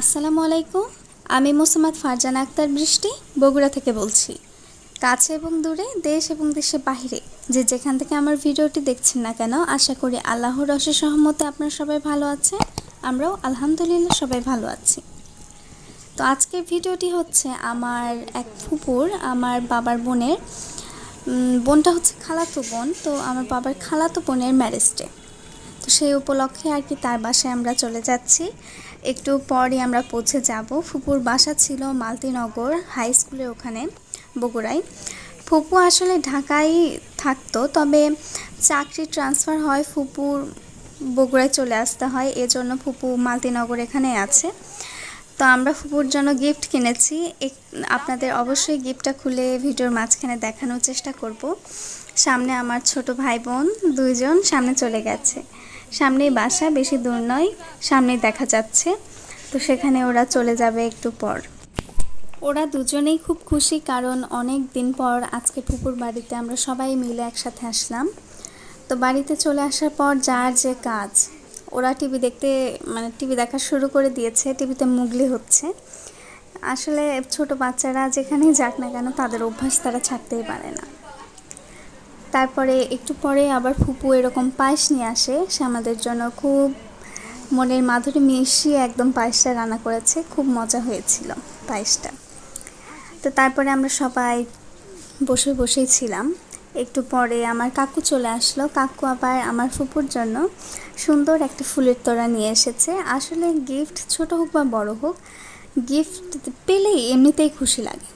আসসালামু আলাইকুম, আমি মোসাম্মদ ফারজান আক্তার বৃষ্টি, বগুড়া থেকে বলছি। কাছে এবং দূরে, দেশ এবং দেশের বাইরে যে যেখান থেকে আমার ভিডিওটি দেখছেন না কেন, আশা করি আল্লাহর রসে সহমতে আপনারা সবাই ভালো আছে আমরাও আলহামদুলিল্লাহ সবাই ভালো আছি। তো আজকের ভিডিওটি হচ্ছে আমার এক ফুপুর, আমার বাবার বোনের বোনটা হচ্ছে খালাতো বোন, তো আমার বাবার খালাতো বোনের ম্যারেজ ডে তো সেই উপলক্ষে আর কি তার বাসায় আমরা চলে যাচ্ছি। একটু পরই আমরা পৌঁছে যাব। ফুপুর বাসা ছিল মালতিনগর হাই স্কুলের ওখানে, বগুড়ায়। ফুপু আসলে ঢাকায় থাকতো, তবে চাকরি ট্রান্সফার হয় ফুপুর বগুড়ায় চলে আসতে হয়। এজন্য ফুপু মালতিনগর এখানে আছে। তো আমরা ফুপুর জন্য গিফট কিনেছি। আপনাদের অবশ্যই গিফটটা খুলে ভিডিওর মাঝখানে দেখানোর চেষ্টা করব। সামনে আমার ছোট ভাই বোন দুইজন সামনে চলে গেছে। সামনেই বাসা, বেশি দূর নয়, সামনেই দেখা যাচ্ছে। তো সেখানে ওরা চলে যাবে একটু পর। ওরা দুজনেই খুব খুশি কারণ অনেক দিন পর আজকে ফুপুর বাড়িতে আমরা সবাই মিলে একসাথে আসলাম। তো বাড়িতে চলে আসার পর যার যে কাজ, ওরা টিভি দেখতে মানে টিভি দেখা শুরু করে দিয়েছে, টিভিতে মুগলি হচ্ছে। আসলে ছোট বাচ্চারা যেখানেই যাক না কেন তাদের অভ্যাস তারা ছাড়তেই পারে না। তারপরে একটু পরে আবার ফুপু এরকম পায়েস নিয়ে আসে। সে আমাদের জন্য খুব মনের মাধুরী মিশিয়ে একদম পায়েসটা রান্না করেছে। খুব মজা হয়েছিল পায়েসটা। তো তারপরে আমরা সবাই বসে বসেই ছিলাম। একটু পরে আমার কাকু চলে আসলো। কাকু আবার আমার ফুপুর জন্য সুন্দর একটা ফুলের তোড়া নিয়ে এসেছে। আসলে গিফট ছোট হোক বা বড় হোক গিফট পেলেই এমনিতেই খুশি লাগে।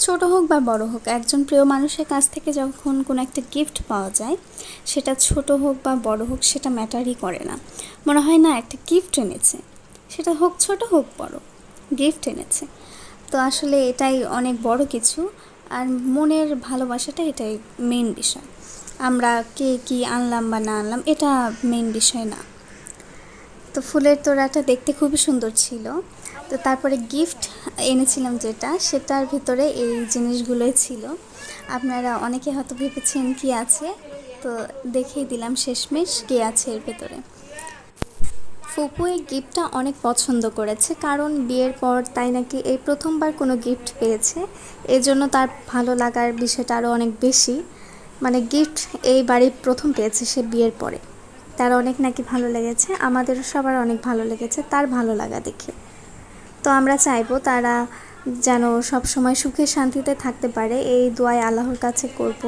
ছোট হোক বা বড় হোক, একজন প্রিয় মানুষের কাছ থেকে যখন কোনো একটা গিফট পাওয়া যায়, সেটা ছোট হোক বা বড় হোক, সেটা ম্যাটারই করে না। মনে হয় না, একটা গিফট এনেছে। সেটা হোক ছোট হোক বড় গিফট এনেছে। তো আসলে এটাই অনেক বড় কিছু, আর মনের ভালোবাসাটা এটাই মেন বিষয়। আমরা কে কি আনলাম বা না আনলাম, এটা মেন বিষয় না। তো ফুলের তোড়াটা দেখতে খুবই সুন্দর ছিল। তো তারপরে গিফট এনেছিলাম যেটা, সেটার ভিতরে এই জিনিসগুলোই ছিল। আপনারা অনেকে হয়তো ভেবেছেন কি আছে, তো দেখেই দিলাম শেষমেশ কি আছে এর ভেতরে। ফুপু এই গিফটটা অনেক পছন্দ করেছে, কারণ বিয়ের পর তাই নাকি এই প্রথমবার কোনো গিফট পেয়েছে। এজন্য তার ভালো লাগার বিষয়টা আরও অনেক বেশি। মানে গিফট এই বাড়ির প্রথম পেয়েছে সে বিয়ের পরে। তার অনেক নাকি ভালো লেগেছে আমাদের সবার অনেক ভালো লেগেছে, তার ভালো লাগা দেখে। তো আমরা চাইব তারা যেন সব সময় সুখে শান্তিতে থাকতে পারে, এই দোয়াই আল্লাহর কাছে করব।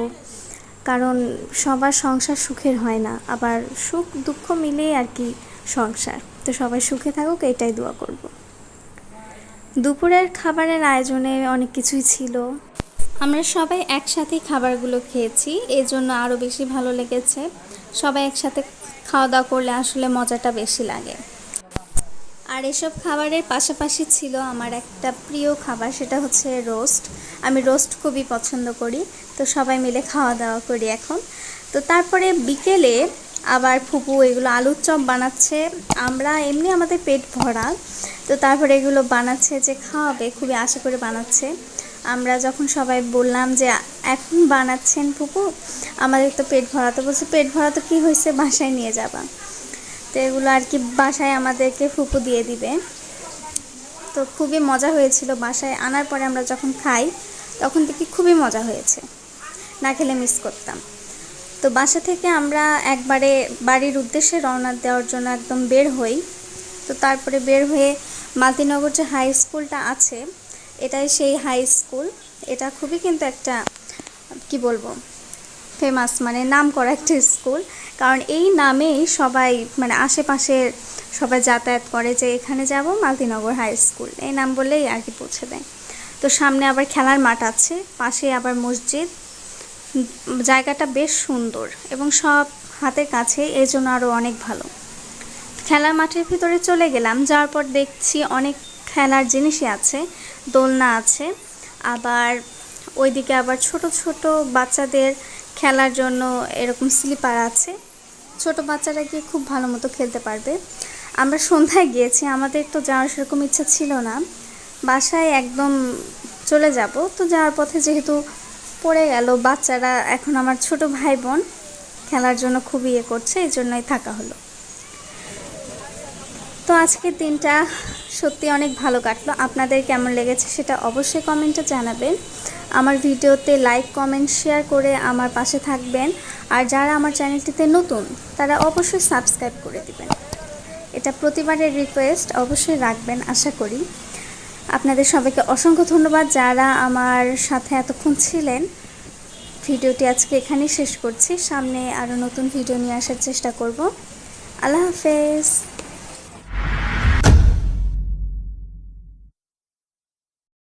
কারণ সবার সংসার সুখের হয় না, আবার সুখ দুঃখ মিলেই আর কি সংসার। তো সবাই সুখে থাকুক, এটাই দোয়া করব। দুপুরের খাবারের আয়োজনে অনেক কিছুই ছিল। আমরা সবাই একসাথেই খাবারগুলো খেয়েছি এই জন্য আরও বেশি ভালো লেগেছে। সবাই একসাথে খাওয়া দাওয়া করলে আসলে মজাটা বেশি লাগে। আর এসব খাবারের পাশাপাশি ছিল আমার একটা প্রিয় খাবার, সেটা হচ্ছে রোস্ট। আমি রোস্ট খুবই পছন্দ করি, তো সবাই মিলে খাওয়া দাওয়া করি এখন। তো তারপরে বিকেলে আবার ফুপু এগুলো আলুর চপ বানাচ্ছে। আমরা এমনি আমাদের পেট ভরা, তো তারপরে এগুলো বানাচ্ছে যে খাওয়াবে, খুবই আশা করে বানাচ্ছে। আমরা যখন সবাই বললাম যে, এখন বানাচ্ছেন ফুপু? আমাদের তো পেট ভরা, তো বলছে, পেট ভরা তো কী হয়েছে? বাসায় নিয়ে যাবা। তো এগুলো আর কি বাসায় আমাদেরকে ফুপু দিয়ে দিবে। তো খুবই মজা হয়েছিল বাসায়। আনার পরে আমরা যখন খাই, তখন থেকে খুবই মজা হয়েছে। না খেলে মিস করতাম। তো বাসা থেকে আমরা একবারে বাড়ির উদ্দেশ্যে রওনা দেওয়ার জন্য একদম বের হই। তো তারপরে বের হয়ে মালতিনগর যে হাই স্কুলটা আছে, এটাই সেই হাই স্কুল এটা খুবই কিন্তু একটা, কি বলব? ফেমাস মানে নাম করা একটা স্কুল কারণ এই নামেই সবাই মানে আশেপাশের সবাই যাতায়াত করে যে এখানে যাব মালতিনগর হাই স্কুল এই নাম বললেই আর কি পৌঁছে দেয়। তো সামনে আবার খেলার মাঠ আছে, পাশে আবার মসজিদ, জায়গাটা বেশ সুন্দর এবং সব হাতের কাছে এই জন্য আরও অনেক ভালো। খেলার মাঠের ভিতরে চলে গেলাম, যাওয়ার পর দেখছি অনেক খেলার জিনিসই আছে, দোলনা আছে, আবার ওইদিকে আবার ছোট ছোট বাচ্চাদের খেলার জন্য এরকম স্লিপার আছে। ছোট বাচ্চারা গিয়ে খুব ভালো মতো খেলতে পারবে। আমরা সন্ধ্যায় গিয়েছি, আমাদের তো যাওয়ার সেরকম ইচ্ছা ছিল না। বাসায় একদম চলে যাব। তো যাওয়ার পথে যেহেতু পড়ে গেল, বাচ্চারা এখন আমার ছোট ভাই বোন, খেলার জন্য খুবই ইয়ে করছে এই জন্যই থাকা হলো। তো আজকের দিনটা সত্যি অনেক ভালো কাটলো। আপনাদের কেমন লেগেছে সেটা অবশ্যই কমেন্টে জানাবেন। আমার ভিডিওতে লাইক কমেন্ট শেয়ার করে আমার পাশে থাকবেন। আর যারা আমার চ্যানেলটিতে নতুন, তারা অবশ্যই সাবস্ক্রাইব করে দিবেন। এটা প্রতিবারের রিকোয়েস্ট অবশ্যই রাখবেন, আশা করি। আপনাদের সবাইকে অসংখ্য ধন্যবাদ যারা আমার সাথে এতক্ষণ ছিলেন। ভিডিওটি আজকে এখানেই শেষ করছি। সামনে আরও নতুন ভিডিও নিয়ে আসার চেষ্টা করব। আল্লাহ হাফেজ।